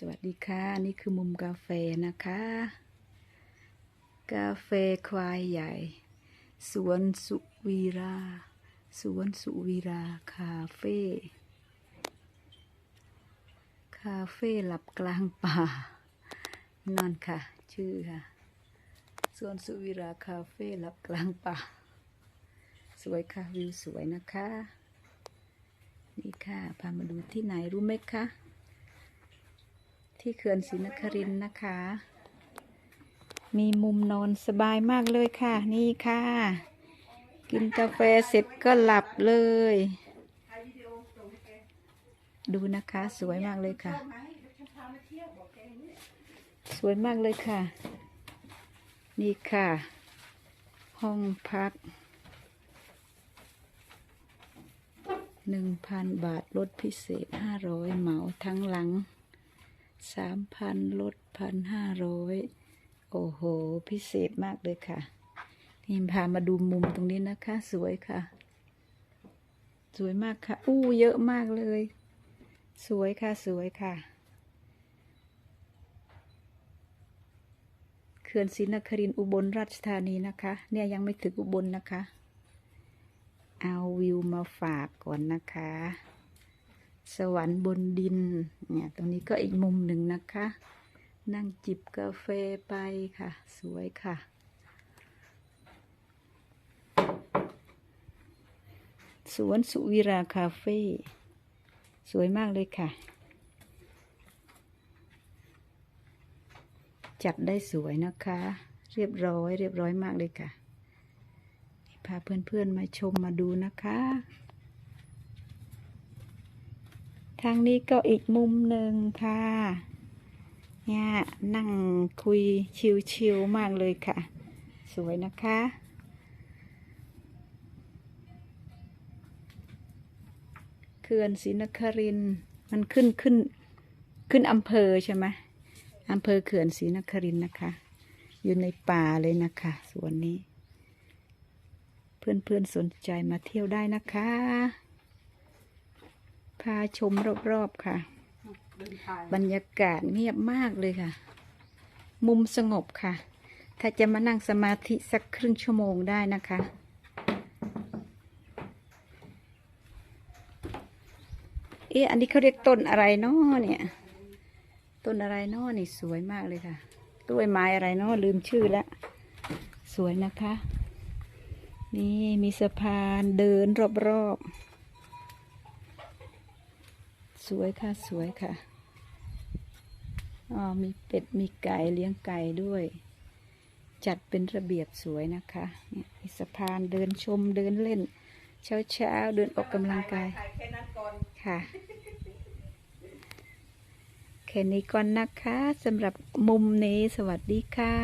สวัสดีค่ะ นี่คือมุมกาแฟนะคะ กาแฟควายใหญ่ สวนสุวีรา สวนสุวีราคาเฟ่คาเฟ่หลับกลางป่า นั่นค่ะ ชื่อค่ะ สวนสุวีราคาเฟ่หลับกลางป่า สวยค่ะวิวสวยนะคะ นี่ค่ะ พามาดูที่ไหนรู้ไหมคะ ที่เขื่อนศรีนครินนะคะ มีมุมนอนสบายมากเลยค่ะ นี่ค่ะ กินกาแฟเสร็จก็หลับเลย ดูนะคะสวยมากเลยค่ะ สวยมากเลยค่ะ นี่ค่ะ ห้องพักหนึ่งพันบาทลดพิเศษห้าร้อยเหมาทั้งหลัง สามพันลดพันห้าร้อยโอ้โห พิเศษมากเลยค่ะ นี่พามาดูมุมตรงนี้นะคะ สวยค่ะ สวยมากค่ะ อู้เยอะมากเลย สวยค่ะ สวยค่ะ เขื่อนศรีนครินทร์อุบลราชธานีนะคะ เนี่ยยังไม่ถึงอุบลนะคะ เอาวิวมาฝากก่อนนะคะ สวรรค์บนดิน เนี่ย ตรงนี้ก็อีกมุมหนึ่งนะคะ นั่งจิบกาแฟไปค่ะ สวยค่ะ สวนสุวิราคาเฟ่ สวยมากเลยค่ะ จัดได้สวยนะคะ เรียบร้อยเรียบร้อยมากเลยค่ะ พาเพื่อนๆมาชมมาดูนะคะ ทางนี้ก็อีกมุมหนึ่งค่ะ เนี่ยนั่งคุยชิวๆมากเลยค่ะ สวยนะคะ เขื่อนศรีนคริน มันขึ้นขึ้นขึ้นอำเภอใช่ไหมอำเภอเขื่อนศรีนครินนะคะ อยู่ในป่าเลยนะคะสวนนี้ เพื่อนๆสนใจมาเที่ยวได้นะคะ พาชมรอบๆค่ะ บรรยากาศเงียบมากเลยค่ะ มุมสงบค่ะ ถ้าจะมานั่งสมาธิสักครึ่งชั่วโมงได้นะคะ เอ๊ะอันนี้เขาเรียกต้นอะไรเนาะเนี่ย ต้นอะไรเนาะนี่สวยมากเลยค่ะต้นไม้อะไรเนาะลืมชื่อแล้ว สวยนะคะ นี่มีสะพานเดินรอบๆ สวยค่ะสวยค่ะอ๋อมีเป็ดมีไก่เลี้ยงไก่ด้วย จัดเป็นระเบียบสวยนะคะเนี่ยมีสะพานเดินชมเดินเล่น เช้าเช้าเดินออกกำลังกายค่ะแค่นี้ก่อนนะคะสำหรับมุมนี้สวัสดีค่ะ